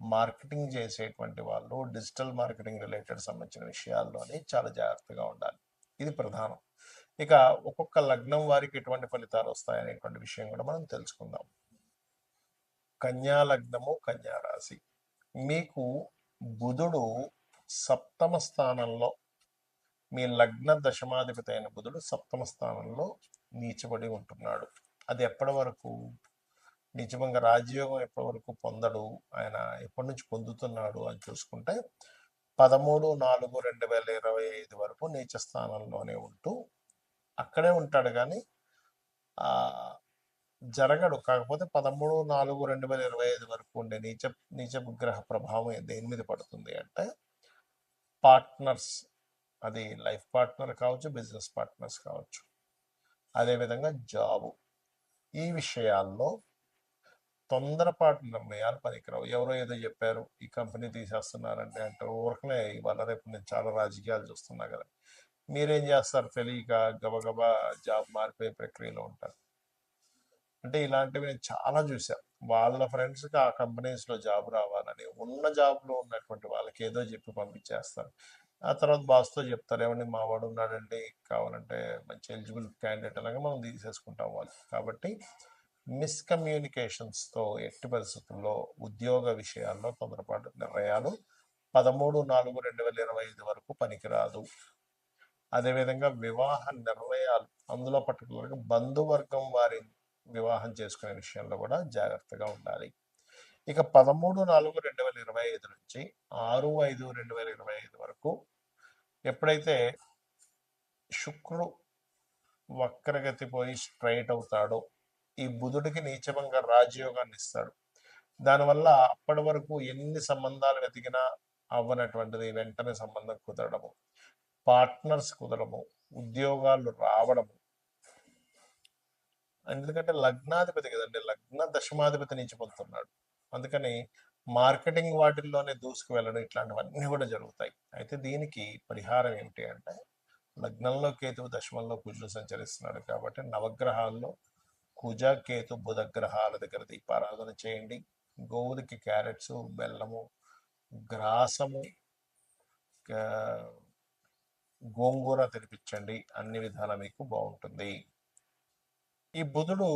Marketing చేసేటువంటి వాళ్ళు digital marketing related సంబంధించిన విషయాల్లోనే చాలా జాగ్రత్తగా ఉండాలి. ఇది ప్రధానం. ఇక ఒక్కొక్క లగ్నం వారికి ఎటువంటి ఫలితాలు వస్తాయనేటువంటి విషయం కూడా మనం తెలుసుకుందాం. కన్యా లగ్నము కన్యా రాశి. మీకు బుధుడు సప్తమ స్థానంలో మీ లగ్న దశమాధిపతి అయిన బుధుడు సప్తమ స్థానంలో నీచబడి ఉంటున్నాడు. అది ఎప్పటి వరకు? నిజంగా రాజయోగం ఎప్పటి వరకు పొందడు ఆయన ఎప్పటి నుంచి పొందుతున్నాడు అని చూసుకుంటే పదమూడు నాలుగు రెండు వేల ఇరవై ఐదు వరకు నీచ స్థానంలోనే ఉంటూ అక్కడే ఉంటాడు కానీ ఆ జరగడు. కాకపోతే పదమూడు నాలుగు రెండు వేల ఇరవై ఐదు వరకు ఉండే నీచ నీచ గ్రహ ప్రభావం దేని మీద పడుతుంది అంటే పార్ట్నర్స్ అది లైఫ్ పార్ట్నర్ కావచ్చు బిజినెస్ పార్ట్నర్స్ కావచ్చు. అదేవిధంగా జాబు. ఈ విషయాల్లో తొందరపాటు నిర్ణయాలు పనికిరావు ఎవరో ఏదో చెప్పారు ఈ కంపెనీ తీసేస్తున్నారంటే అంటే ఊరకనే ఇవాళ రేపు నేను చాలా రాజకీయాలు చూస్తున్నా కదా. మీరేం చేస్తారు? తెలియక గబగబా జాబ్ మారిపోయే ప్రక్రియలో ఉంటారు. అంటే ఇలాంటివి నేను చాలా చూశాను వాళ్ళ ఫ్రెండ్స్కి ఆ కంపెనీస్లో జాబ్ రావాలని ఉన్న జాబ్లో ఉన్నటువంటి వాళ్ళకి ఏదో చెప్పి పంపించేస్తారు. ఆ తర్వాత బాస్తో చెప్తారు ఏమండి మా వాడు ఉన్నాడండి కావాలంటే మంచి ఎలిజిబుల్ క్యాండిడేట్ అలాగే మనం తీసేసుకుంటాం వాళ్ళు. కాబట్టి మిస్కమ్యూనికేషన్స్తో ఎట్టి పరిస్థితుల్లో ఉద్యోగ విషయాల్లో తొందరపాటు నిర్ణయాలు పదమూడు నాలుగు రెండు వేల ఇరవై ఐదు వరకు పనికిరాదు. అదేవిధంగా వివాహ నిర్ణయాలు అందులో పర్టికులర్గా బంధువర్గం వారి వివాహం చేసుకునే విషయంలో కూడా జాగ్రత్తగా ఉండాలి. ఇక పదమూడు నాలుగు రెండు వేల ఇరవై ఐదు నుంచి ఆరు ఐదు రెండు వేల ఇరవై ఐదు వరకు ఎప్పుడైతే శుక్రుడు వక్రగతి పోయి స్ట్రైట్ అవుతాడో ఈ బుధుడికి నీచమంగా రాజయోగాన్ని ఇస్తాడు. దానివల్ల అప్పటి వరకు ఎన్ని సంబంధాలు వెతికినా అవ్వనటువంటిది వెంటనే సంబంధం కుదరడము పార్ట్నర్స్ కుదరము ఉద్యోగాలు రావడము. ఎందుకంటే లగ్నాధిపతి కదండి లగ్న దశమాధిపతి నుంచి పొందుతున్నాడు. అందుకని మార్కెటింగ్ వాటిల్లోనే దూసుకు వెళ్ళడం ఇట్లాంటివన్నీ కూడా జరుగుతాయి. అయితే దీనికి పరిహారం ఏంటి అంటే లగ్నంలో కేతువు దశమంలో కుజులు సంచరిస్తున్నాడు కాబట్టి నవగ్రహాల్లో కుజ కేతు బుధ గ్రహాల దగ్గర దీపారాధన చేయండి. గోవులకి క్యారెట్స్ బెల్లము గ్రాసము గోంగూర తినిపించండి. అన్ని విధాల మీకు బాగుంటుంది. ఈ బుధుడు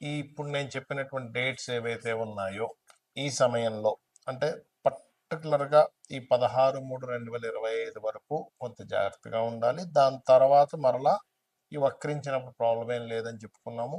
ఈ ఇప్పుడు నేను చెప్పినటువంటి డేట్స్ ఏవైతే ఉన్నాయో ఈ సమయంలో అంటే పర్టికులర్గా ఈ పదహారు మూడు రెండు వేల ఇరవై ఐదు వరకు కొంత జాగ్రత్తగా ఉండాలి. దాని తర్వాత మరలా ఈ వక్రించినప్పుడు ప్రాబ్లం ఏం లేదని చెప్పుకున్నాము.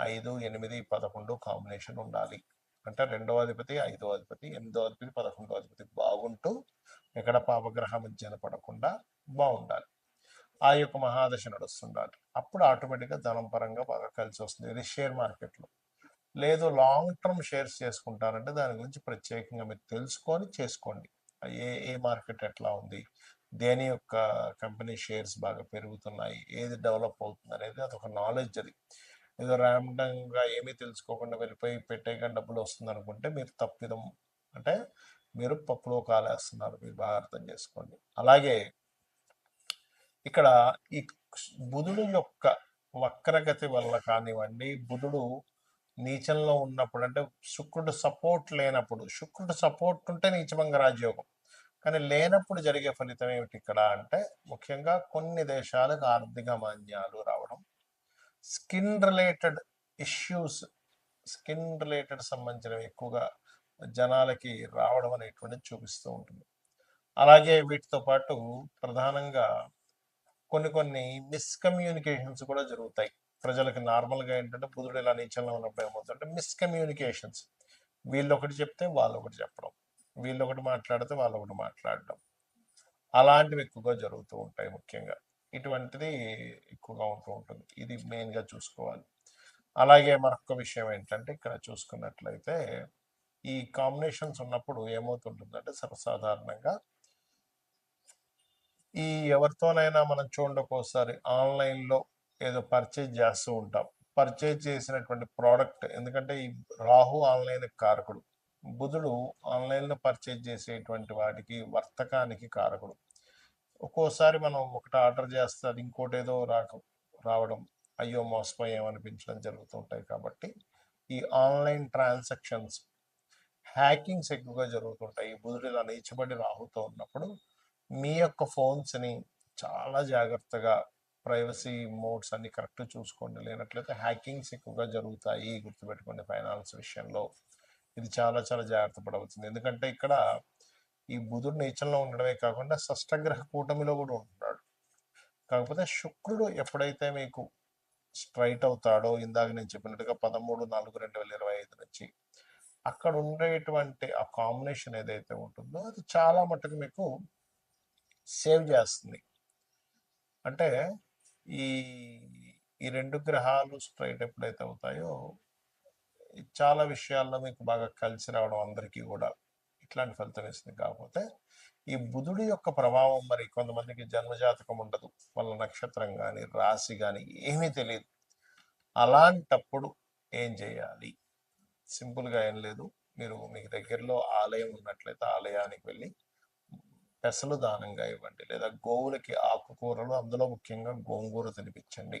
ఐదు ఎనిమిది పదకొండు కాంబినేషన్ ఉండాలి. అంటే రెండవ అధిపతి ఐదో అధిపతి ఎనిమిదో అధిపతి పదకొండో అధిపతి బాగుంటూ ఎక్కడ పాపగ్రహం మధ్యన పడకుండా బాగుండాలి. ఆ యొక్క మహాదశ నడుస్తుండాలి. అప్పుడు ఆటోమేటిక్గా ధనం పరంగా బాగా కలిసి వస్తుంది. ఇది షేర్ మార్కెట్లో లేదు లాంగ్ టర్మ్ షేర్స్ చేసుకుంటారంటే దాని గురించి ప్రత్యేకంగా మీరు తెలుసుకొని చేసుకోండి. ఏ ఏ మార్కెట్ ఎట్లా ఉంది? దేని యొక్క కంపెనీ షేర్స్ బాగా పెరుగుతున్నాయి? ఏది డెవలప్ అవుతుంది అనేది అదొక నాలెడ్జ్ అది. ఏదో ర్యాండంగా ఏమీ తెలుసుకోకుండా వెళ్ళిపోయి పెట్టేయగా డబ్బులు వస్తుంది అనుకుంటే మీరు తప్పిదం అంటే మీరు పప్పులో కాలేస్తున్నారు మీరు బాగా అర్థం చేసుకోండి. అలాగే ఇక్కడ ఈ బుధుడు యొక్క వక్రగతి వల్ల కానివ్వండి బుధుడు నీచంలో ఉన్నప్పుడు అంటే శుక్రుడు సపోర్ట్ లేనప్పుడు శుక్రుడు సపోర్ట్ ఉంటే నీచభంగ రాజయోగం. కానీ లేనప్పుడు జరిగే ఫలితం ఏమిటి ఇక్కడ అంటే ముఖ్యంగా కొన్ని దేశాలకు ఆర్థిక మాన్యాలు రావు. Skin related issues skin related సంబంధించినవి ఎక్కువగా జనాలకి రావడం అనేటువంటిది చూపిస్తూ ఉంటుంది. అలాగే వీటితో పాటు ప్రధానంగా కొన్ని కొన్ని మిస్కమ్యూనికేషన్స్ కూడా జరుగుతాయి. ప్రజలకు నార్మల్గా ఏంటంటే బుధుడు ఇలా నీచంలో ఉన్నప్పుడు ఏమవుతుందంటే మిస్కమ్యూనికేషన్స్ వీళ్ళు ఒకటి చెప్తే వాళ్ళు ఒకటి చెప్పడం. వీళ్ళు ఒకటి మాట్లాడితే వాళ్ళు ఒకటి మాట్లాడడం. అలాంటివి ఎక్కువగా జరుగుతూ ఉంటాయి ముఖ్యంగా. ఇటువంటిది ఎక్కువగా ఉంటూ ఉంటుంది. ఇది మెయిన్గా చూసుకోవాలి. అలాగే మరొక విషయం ఏంటంటే ఇక్కడ చూసుకున్నట్లయితే ఈ కాంబినేషన్స్ ఉన్నప్పుడు ఏమవుతుంటుందంటే సర్వసాధారణంగా ఈ ఎవరితోనైనా మనం చూడండి ఒక్కోసారి ఆన్లైన్లో ఏదో పర్చేజ్ చేస్తూ ఉంటాం. పర్చేజ్ చేసినటువంటి ప్రోడక్ట్ ఎందుకంటే ఈ రాహు ఆన్లైన్ కారకుడు. బుధుడు ఆన్లైన్లో పర్చేజ్ చేసేటువంటి వాటికి వర్తకానికి కారకుడు. ఒక్కోసారి మనం ఒకటి ఆర్డర్ చేస్తే అది ఇంకోటి ఏదో రాక రావడం అయ్యో మోసపోయేమనిపించడం జరుగుతూ ఉంటాయి కాబట్టి ఈ ఆన్లైన్ ట్రాన్సాక్షన్స్ హ్యాకింగ్స్ ఎక్కువగా జరుగుతుంటాయి. ఈ బుధుడు ఇలా నీచబడి రాహుతో ఉన్నప్పుడు మీ యొక్క ఫోన్స్ని చాలా జాగ్రత్తగా ప్రైవసీ మోడ్స్ అన్ని కరెక్ట్ చూసుకోండి. లేనట్లయితే హ్యాకింగ్స్ ఎక్కువగా జరుగుతాయి. గుర్తుపెట్టుకోండి ఫైనాన్స్ విషయంలో. ఇది చాలా చాలా జాగ్రత్త పడవలసింది. ఎందుకంటే ఇక్కడ ఈ బుధుడు నీచంలో ఉండడమే కాకుండా షష్టగ్రహ కూటమిలో కూడా ఉంటున్నాడు. కాకపోతే శుక్రుడు ఎప్పుడైతే మీకు స్ట్రైట్ అవుతాడో ఇందాక నేను చెప్పినట్టుగా పదమూడు నాలుగు రెండు వేల ఇరవై ఐదు నుంచి అక్కడ ఉండేటువంటి ఆ కాంబినేషన్ ఏదైతే ఉంటుందో అది చాలా మటుకు మీకు సేవ్ చేస్తుంది. అంటే ఈ ఈ రెండు గ్రహాలు స్ట్రైట్ ఎప్పుడైతే అవుతాయో చాలా విషయాల్లో మీకు బాగా కలిసి రావడం అందరికీ కూడా ఇట్లాంటి ఫలితం ఇస్తుంది కాకపోతే ఈ బుధుడి యొక్క ప్రభావం మరి కొంతమందికి జన్మజాతకం ఉండదు. వాళ్ళ నక్షత్రం కానీ రాశి కానీ ఏమీ తెలియదు. అలాంటప్పుడు ఏం చేయాలి? సింపుల్గా ఏం లేదు. మీరు మీకు దగ్గరలో ఆలయం ఉన్నట్లయితే ఆలయానికి వెళ్ళి పెసలు దానంగా ఇవ్వండి. లేదా గోవులకి ఆకుకూరలు అందులో ముఖ్యంగా గోంగూర తినిపించండి.